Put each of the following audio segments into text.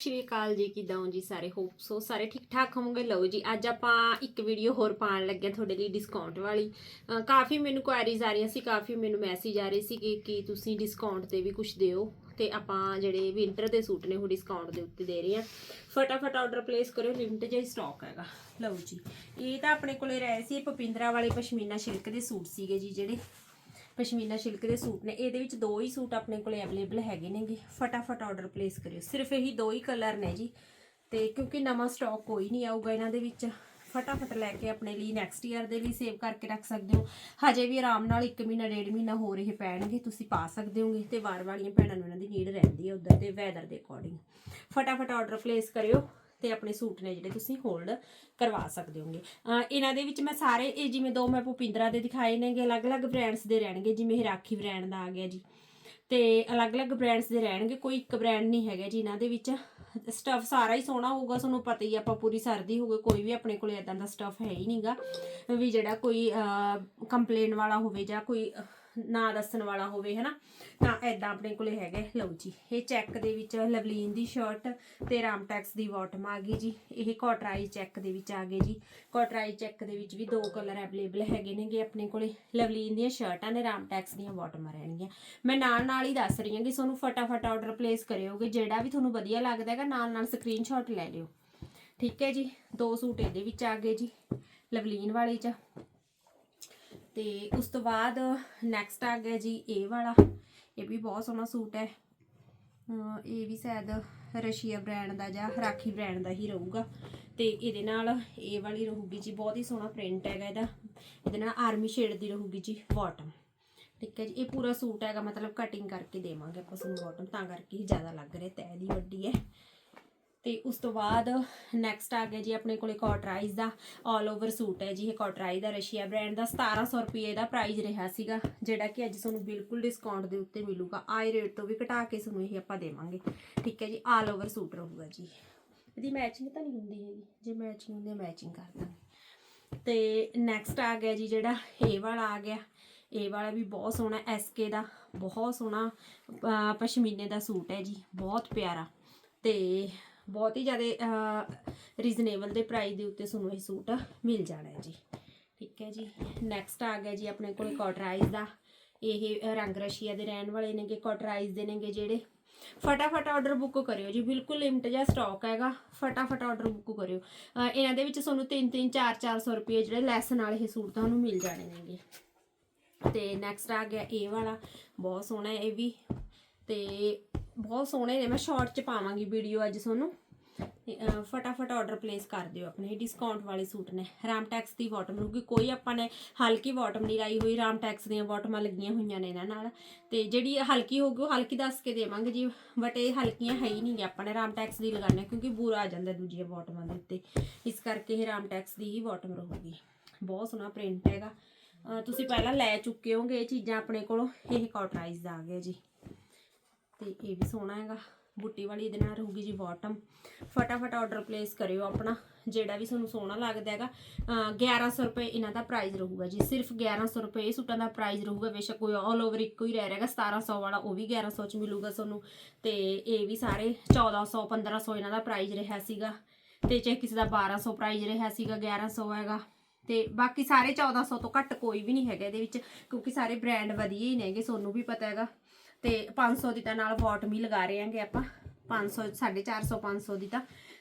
ਸ਼੍ਰੀ ਅਕਾਲ ਜੀ, ਕਿਦਾਂ ਹੋ ਜੀ ਸਾਰੇ? ਹੋਪ ਸੋ ਸਾਰੇ ਠੀਕ ਠਾਕ ਹੋਵੋਗੇ? ਲਓ ਜੀ, ਅੱਜ ਆਪਾਂ ਇੱਕ ਵੀਡੀਓ ਹੋਰ ਪਾਉਣ ਲੱਗੇ ਹਾਂ ਤੁਹਾਡੇ ਲਈ ਡਿਸਕਾਊਂਟ ਵਾਲੀ। ਕਾਫੀ ਮੈਨੂੰ ਕੁਐਰੀਜ਼ ਆ ਰਹੀਆਂ ਸੀ, ਕਾਫੀ ਮੈਨੂੰ ਮੈਸੇਜ ਆ ਰਹੇ ਸੀ ਕਿ ਕਿ ਤੁਸੀਂ ਡਿਸਕਾਊਂਟ ਤੇ ਵੀ ਕੁਝ ਦਿਓ ਤੇ ਆਪਾਂ ਜਿਹੜੇ ਵਿੰਟਰ ਦੇ ਸੂਟ ਨੇ ਉਹ ਡਿਸਕਾਊਂਟ ਦੇ ਉੱਤੇ ਦੇ ਰਹੇ ਹਾਂ। ਫਟਾਫਟ ਆਰਡਰ ਪਲੇਸ ਕਰਿਓ ਲਿਮਟ ਜਿਹਾ ਸਟਾਕ ਹੈਗਾ। ਲਓ ਜੀ, ਇਹ ਤਾਂ ਆਪਣੇ ਕੋਲੇ ਰਹੇ ਸੀ ਪਪਿੰਦਰਾ ਵਾਲੇ ਪਸ਼ਮੀਨਾ ਸਿਲਕ ਦੇ ਸੂਟ ਸੀਗੇ ਜੀ ਜਿਹੜੇ। ਪਸ਼ਮੀਨਾ ਸਿਲਕ ਦੇ ਸੂਟ ਨੇ, ਇਹਦੇ ਵਿੱਚ ਦੋ ਹੀ ਸੂਟ ਆਪਣੇ ਕੋਲੇ ਅਵੇਲੇਬਲ ਹੈਗੇ ਨੇਗੇ। ਫਟਾਫਟ ਆਰਡਰ ਪਲੇਸ ਕਰਿਓ। ਸਿਰਫ ਇਹੀ ਦੋ ਹੀ ਕਲਰ ਨੇ ਜੀ। ਤੇ ਕਿਉਂਕਿ ਨਵਾਂ ਸਟਾਕ ਕੋਈ ਨਹੀਂ ਆਊਗਾ ਇਹਨਾਂ ਦੇ ਵਿੱਚ, ਫਟਾਫਟ ਲੈ ਕੇ ਆਪਣੇ ਲਈ ਨੈਕਸਟ ਈਅਰ ਦੇ ਲਈ ਸੇਵ ਕਰਕੇ ਰੱਖ ਸਕਦੇ ਹੋ। ਹਜੇ ਵੀ ਆਰਾਮ ਨਾਲ 1 ਮਹੀਨਾ, ਡੇਢ ਮਹੀਨਾ ਹੋ ਰਹੇ ਪੈਣਗੇ, ਤੁਸੀਂ ਪਾ ਸਕਦੇ ਹੋਗੇ। ਤੇ ਵਾਰ ਵਾਲੀਆਂ ਭੈਣਾਂ ਨੂੰ ਇਹਨਾਂ ਦੀ ਨੀਡ ਰਹਿੰਦੀ ਹੈ ਉਧਰ ਦੇ ਵੈਦਰ ਦੇ ਅਕੋਰਡਿੰਗ ਫਟਾਫਟ ਆਰਡਰ ਪਲੇਸ ਕਰਿਓ। ਤੇ ਆਪਣੇ ਸੂਟ ਨੇ ਜਿਹੜੇ ਤੁਸੀਂ ਹੋਲਡ ਕਰਵਾ ਸਕਦੇ ਹੋਗੇ। ਇਹਨਾਂ ਦੇ ਵਿੱਚ ਮੈਂ ਸਾਰੇ, ਇਹ ਜਿਵੇਂ ਦੋ ਮੈਂ ਭੁਪਿੰਦਰਾ ਦੇ ਦਿਖਾਏ ਨੇਗੇ, ਅਲੱਗ-ਅਲੱਗ ਬ੍ਰਾਂਡਸ ਦੇ ਰਹਿਣਗੇ, ਜਿਵੇਂ ਇਹ ਰਾਖੀ ਬ੍ਰਾਂਡ ਦਾ ਆ ਗਿਆ ਜੀ। ਤੇ ਅਲੱਗ-ਅਲੱਗ ਬ੍ਰਾਂਡਸ ਦੇ ਰਹਿਣਗੇ, ਕੋਈ ਇੱਕ ਬ੍ਰਾਂਡ ਨਹੀਂ ਹੈਗਾ ਜੀ ਇਹਨਾਂ ਦੇ ਵਿੱਚ। ਸਟਫ ਸਾਰਾ ਹੀ ਸੋਹਣਾ ਹੋਊਗਾ, ਤੁਹਾਨੂੰ ਪਤਾ ਹੀ ਆਪਾਂ ਪੂਰੀ ਸਰਦੀ ਹੋਵੇ ਕੋਈ ਵੀ ਆਪਣੇ ਕੋਲੇ ਇਦਾਂ ਦਾ ਸਟਫ ਹੈ ਹੀ ਨਹੀਂਗਾ ਵੀ ਜਿਹੜਾ ਕੋਈ ਕੰਪਲੇਨ ਵਾਲਾ ਹੋਵੇ ਜਾਂ ਕੋਈ ਨਾ ਦੱਸਣ ਵਾਲਾ ਹੋਵੇ, ਹਨਾ? ਤਾਂ ਐਦਾਂ ਆਪਣੇ ਕੋਲੇ ਹੈਗੇ। ਲਓ ਜੀ, ਇਹ ਚੈੱਕ ਦੇ ਵਿੱਚ ਲਵਲੀਨ ਦੀ ਸ਼ਰਟ ਤੇ ਰਾਮਟੈਕਸ ਦੀ ਬਾਟਮ ਆ ਗਈ ਜੀ। ਇਹ ਕੋਟਰਾਈ ਚੈੱਕ ਦੇ ਵਿੱਚ ਆ ਗਏ ਜੀ। ਕੋਟਰਾਈ ਚੈੱਕ ਦੇ ਵਿੱਚ ਵੀ ਦੋ ਕਲਰ ਅਵੇਲੇਬਲ ਹੈਗੇ ਨੇਗੇ ਆਪਣੇ ਕੋਲੇ। ਲਵਲੀਨ ਦੀਆਂ ਸ਼ਰਟਾਂ ਨੇ, ਰਾਮਟੈਕਸ ਦੀਆਂ ਬਾਟਮਾਂ ਰਹਿਣਗੀਆਂ। ਮੈਂ ਨਾਲ ਨਾਲ ਹੀ ਦੱਸ ਰਹੀ ਹਾਂ ਕਿ ਤੁਹਾਨੂੰ ਫਟਾਫਟ ਆਰਡਰ ਪਲੇਸ ਕਰਿਓਗੇ। ਜਿਹੜਾ ਵੀ ਤੁਹਾਨੂੰ ਵਧੀਆ ਲੱਗਦਾ ਹੈਗਾ ਨਾਲ ਨਾਲ ਸਕਰੀਨਸ਼ਾਟ ਲੈ ਲਿਓ। ਠੀਕ ਹੈ ਜੀ, ਦੋ ਸੂਟ ਇਹਦੇ ਵਿੱਚ ਆ ਗਏ ਜੀ, ਲਵਲੀਨ ਵਾਲੇ ਚ। ਤੇ ਉਸ ਤੋਂ ਬਾਅਦ ਨੈਕਸਟ ਆ ਗਿਆ ਜੀ ਇਹ ਵਾਲਾ। ਇਹ ਵੀ ਬਹੁਤ ਸੋਹਣਾ ਸੂਟ ਹੈ। ਇਹ ਵੀ ਸ਼ਾਇਦ ਰਸ਼ੀਆ ਬ੍ਰਾਂਡ ਦਾ ਜਾਂ ਰਾਖੀ ਬ੍ਰਾਂਡ ਦਾ ਹੀ ਰਹੂਗਾ। ਤੇ ਇਹਦੇ ਨਾਲ ਇਹ ਵਾਲੀ ਰਹੂਗੀ ਜੀ, ਬਹੁਤ ਹੀ ਸੋਹਣਾ ਪ੍ਰਿੰਟ ਹੈਗਾ ਇਹਦਾ। ਇਹਦੇ ਨਾਲ ਆਰਮੀ ਸ਼ੇਡ ਦੀ ਰਹੂਗੀ ਜੀ ਬਾਟਮ ਠੀਕ ਹੈ ਜੀ, ਇਹ ਪੂਰਾ ਸੂਟ ਹੈਗਾ, ਮਤਲਬ ਕਟਿੰਗ ਕਰਕੇ ਦੇਵਾਂਗੇ ਆਪਾਂ ਤੁਹਾਨੂੰ ਬਾਟਮ ਤਾਂ ਕਰਕੇ ਜ਼ਿਆਦਾ ਲੱਗ ਰਿਹਾ ਤੈ ਦੀ ਵੱਡੀ ਹੈ। ਤੇ ਉਸ ਤੋਂ ਬਾਅਦ ਨੈਕਸਟ ਆ ਗਿਆ ਜੀ ਆਪਣੇ ਕੋਲੇ ਕੋਟਰਾਈਜ਼ ਦਾ ਆਲ ਓਵਰ ਸੂਟ ਹੈ ਜੀ ਇਹ ਕੋਟਰਾਈ ਦਾ, ਰਸ਼ੀਆ ਬ੍ਰਾਂਡ ਦਾ 1700 ਰੁਪਏ ਦਾ ਪ੍ਰਾਈਸ ਰਿਹਾ ਸੀਗਾ, ਜਿਹੜਾ ਕਿ ਅੱਜ ਤੁਹਾਨੂੰ ਬਿਲਕੁਲ ਡਿਸਕਾਊਂਟ ਦੇ ਉੱਤੇ ਮਿਲੂਗਾ। ਆਈ ਰੇਟ ਤੋਂ ਵੀ ਘਟਾ ਕੇ ਤੁਹਾਨੂੰ ਇਹ ਆਪਾਂ ਦੇਵਾਂਗੇ। ਠੀਕ ਹੈ ਜੀ ਆਲ ਓਵਰ ਸੂਟ ਰਹੂਗਾ ਜੀ। ਇਹਦੀ ਮੈਚਿੰਗ ਤਾਂ ਨਹੀਂ ਹੁੰਦੀ ਹੈਗੀ, ਜੇ ਮੈਚਿੰਗ ਹੁੰਦੀ ਮੈਚਿੰਗ ਕਰ ਦਾਂਗੇ। ਤੇ ਨੈਕਸਟ ਆ ਗਿਆ ਜੀ ਜਿਹੜਾ ਇਹ ਵਾਲਾ ਆ ਗਿਆ। ਇਹ ਵਾਲਾ ਵੀ ਬਹੁਤ ਸੋਹਣਾ ਐਸਕੇ ਦਾ, ਬਹੁਤ ਸੋਹਣਾ ਪਸ਼ਮੀਨੇ ਦਾ ਸੂਟ ਹੈ ਜੀ, ਬਹੁਤ ਪਿਆਰਾ। ਤੇ ਬਹੁਤ ਹੀ ਜ਼ਿਆਦਾ ਰੀਜ਼ਨੇਬਲ ਦੇ ਪ੍ਰਾਈਸ ਦੇ ਉੱਤੇ ਤੁਹਾਨੂੰ ਇਹ ਸੂਟ ਮਿਲ ਜਾਣਾ ਹੈ ਜੀ। ਠੀਕ ਹੈ ਜੀ। ਨੈਕਸਟ ਆ ਗਿਆ ਜੀ ਆਪਣੇ ਕੋਲ ਕੋਟਰਾਈਜ਼ ਦਾ। ਇਹ ਰੰਗ ਰਸ਼ੀਆ ਦੇ ਰਹਿਣ ਵਾਲੇ ਨੇਗੇ ਕੋਟਰਾਈਜ਼ ਦੇ ਨੇਗੇ ਜਿਹੜੇ। ਫਟਾਫਟ ਆਰਡਰ ਬੁੱਕ ਕਰਿਓ ਜੀ, ਬਿਲਕੁਲ ਲਿਮਟ ਜਿਹਾ ਸਟਾਕ ਹੈਗਾ। ਫਟਾਫਟ ਆਰਡਰ ਬੁੱਕ ਕਰਿਓ। ਇਹਨਾਂ ਦੇ ਵਿੱਚ ਤੁਹਾਨੂੰ 3 3 4 400 ਰੁਪਏ ਜਿਹੜੇ ਲੈਸ ਨਾਲ ਇਹ ਸੂਟ ਤੁਹਾਨੂੰ ਮਿਲ ਜਾਣੇ ਨੇਗੇ। ਤੇ ਨੈਕਸਟ ਆ ਗਿਆ ਇਹ ਵਾਲਾ। ਬਹੁਤ ਸੋਹਣਾ ਇਹ ਵੀ। ਤੇ ਬਹੁਤ ਸੋਹਣੇ ਨੇ, ਮੈਂ ਸ਼ਾਰਟ ਚ ਪਾਵਾਂਗੀ ਵੀਡੀਓ ਅੱਜ ਤੁਹਾਨੂੰ। ਫਟਾਫਟ ਆਰਡਰ ਪਲੇਸ ਕਰ ਦਿਓ ਆਪਣੇ ਡਿਸਕਾਊਂਟ ਵਾਲੇ ਸੂਟ ਨੇ। ਰਾਮਟੈਕਸ ਦੀ ਬਾਟਮ ਕਿਉਂਕਿ ਕੋਈ ਆਪਾਂ ਨੇ ਹਲਕੀ ਬਾਟਮ ਨਹੀਂ ਲਾਈ ਹੋਈ ਰਾਮਟੈਕਸ ਦੀਆਂ ਬਾਟਮਾਂ ਲੱਗੀਆਂ ਹੋਈਆਂ ਨੇ ਇਹਨਾਂ ਨਾਲ। ਤੇ ਜਿਹੜੀ ਹਲਕੀ ਹੋਊਗੀ, ਉਹ ਹਲਕੀ ਦੱਸ ਕੇ ਦੇਵਾਂਗੇ ਜੀ ਬਟ ਇਹ ਹਲਕੀਆਂ ਹੈ ਹੀ ਨਹੀਂ ਆਪਾਂ ਨੇ ਰਾਮਟੈਕਸ ਦੀ ਲਗਾਉਣੀ, ਕਿਉਂਕਿ ਬੁਰਾ ਆ ਜਾਂਦਾ ਦੂਜੀਆਂ ਬਾਟਮਾਂ ਦੇ ਉੱਤੇ। ਇਸ ਕਰਕੇ ਇਹ ਰਾਮਟੈਕਸ ਦੀ ਹੀ ਬਾਟਮ ਰਹੂਗੀ। ਬਹੁਤ ਸੋਹਣਾ ਪ੍ਰਿੰਟ ਹੈਗਾ। ਤੁਸੀਂ ਪਹਿਲਾਂ ਲੈ ਚੁੱਕੇ ਹੋਗੇ ਇਹ ਚੀਜ਼ਾਂ ਆਪਣੇ ਕੋਲੋਂ, ਇਹ ਕਾਟਰਾਈਜ਼ ਆ ਗਿਆ ਜੀ। ਤੇ ਇਹ ਵੀ ਸੋਹਣਾ ਹੈਗਾ। ਬੁੱਟੀ ਵਾਲੀ ਇਹਦੇ ਨਾਲ ਰਹੂਗੀ ਜੀ ਬਾਟਮ ਫਟਾਫਟ ਆਰਡਰ ਪਲੇਸ ਕਰਿਓ ਆਪਣਾ, ਜਿਹੜਾ ਵੀ ਤੁਹਾਨੂੰ ਸੋਹਣਾ ਲੱਗਦਾ ਹੈਗਾ। ਅਹ 1100 ਰੁਪਏ ਇਹਨਾਂ ਦਾ ਪ੍ਰਾਈਸ ਰਹੂਗਾ ਜੀ। ਸਿਰਫ 1100 ਰੁਪਏ ਇਹ ਸੂਟਾਂ ਦਾ ਪ੍ਰਾਈਸ ਰਹੂਗਾ। ਬੇਸ਼ੱਕ ਕੋਈ ਆਲ ਓਵਰ ਇੱਕੋ ਹੀ ਰਹਿ ਰਿਹਾ 1700 ਵਾਲਾ ਉਹ ਵੀ 1100 ਚ ਮਿਲੂਗਾ ਤੁਹਾਨੂੰ। ਤੇ ਇਹ ਵੀ ਸਾਰੇ 1400 1500 ਇਹਨਾਂ ਦਾ ਪ੍ਰਾਈਸ ਰਿਹਾ ਸੀਗਾ। ਤੇ ਚਾਹੇ ਕਿਸੇ ਦਾ 1200 ਪ੍ਰਾਈਸ ਰਿਹਾ ਸੀਗਾ 1100 ਹੈਗਾ। ਤੇ ਬਾਕੀ ਸਾਰੇ 1400 ਤੋਂ ਘੱਟ ਕੋਈ ਵੀ ਨਹੀਂ ਹੈਗਾ ਇਹਦੇ ਵਿੱਚ। ਕਿਉਂਕਿ ਸਾਰੇ ਬ੍ਰਾਂਡ ਵਧੀਆ ਹੀ ਨੇਗੇ, ਤੁਹਾਨੂੰ ਵੀ ਪਤਾ ਹੈਗਾ। ਤੇ 500 ਦੀ ਤਾਂ ਨਾਲ ਬਾਟਮ ਹੀ ਲਗਾ ਰਹੇ ਆਂਗੇ ਆਪਾਂ। 500 450 500 ਦੀ ਤਾਂ।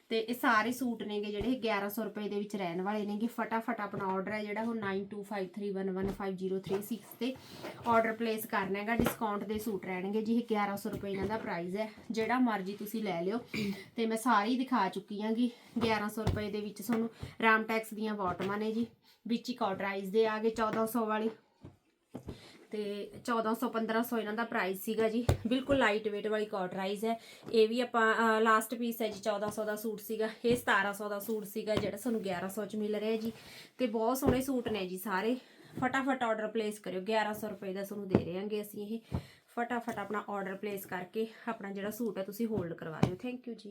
ਤੇ ਇਹ ਸਾਰੇ ਸੂਟ ਨੇਗੇ ਜਿਹੜੇ 1100 ਰੁਪਏ ਦੇ ਵਿੱਚ ਰਹਿਣ ਵਾਲੇ ਨੇਗੇ। ਫਟਾਫਟ ਆਪਣਾ ਆਰਡਰ ਹੈ ਜਿਹੜਾ ਉਹ 9253115036 ਤੇ ਆਰਡਰ ਪਲੇਸ ਕਰਨਾ ਹੈਗਾ। ਡਿਸਕਾਊਂਟ ਦੇ ਸੂਟ ਰਹਿਣਗੇ ਜੀ, ਇਹ 1100 ਰੁਪਏ ਇਹਨਾਂ ਦਾ ਪ੍ਰਾਈਸ ਹੈ। ਜਿਹੜਾ ਮਰਜ਼ੀ ਤੁਸੀਂ ਲੈ ਲਿਓ। ਤੇ ਮੈਂ ਸਾਰੀ ਦਿਖਾ ਚੁੱਕੀ ਆਂਗੀ 1100 ਰੁਪਏ ਦੇ ਵਿੱਚ ਤੁਹਾਨੂੰ ਰਾਮਟੈਕਸ ਦੀਆਂ ਬਾਟਮਾਂ ਨੇ ਜੀ। ਵਿੱਚ ਹੀ ਕਾਟਰਾਈਜ਼ ਦੇ ਆ ਗਏ 1400 ਵਾਲੀ। ਤੇ 1400 1500 ਇਹਨਾਂ ਦਾ ਪ੍ਰਾਈਸ ਸੀਗਾ ਜੀ। ਬਿਲਕੁਲ ਲਾਈਟ weight ਵਾਲੀ ਕਾਟਰਾਈਜ਼ ਹੈ। ਇਹ ਵੀ ਆਪਾਂ ਲਾਸਟ ਪੀਸ ਹੈ ਜੀ 1400 ਦਾ ਸੂਟ ਸੀਗਾ। ਇਹ 1700 ਦਾ ਸੂਟ ਸੀਗਾ, ਜਿਹੜਾ ਸਾਨੂੰ 1100 ਚ ਮਿਲ ਰਿਹਾ ਜੀ। ਤੇ ਬਹੁਤ ਸੋਹਣੇ ਸੂਟ ਨੇ ਜੀ ਸਾਰੇ। ਫਟਾਫਟ ਆਰਡਰ ਪਲੇਸ ਕਰਿਓ। 1100 ਰੁਪਏ ਦਾ ਤੁਹਾਨੂੰ ਦੇ ਰਹੇ ਹਾਂਗੇ ਅਸੀਂ ਇਹ। ਫਟਾਫਟ ਆਪਣਾ ਆਰਡਰ ਪਲੇਸ ਕਰਕੇ ਆਪਣਾ ਜਿਹੜਾ ਸੂਟ ਹੈ ਤੁਸੀਂ ਹੋਲਡ ਕਰਵਾ ਦਿਓ। ਥੈਂਕ ਯੂ ਜੀ।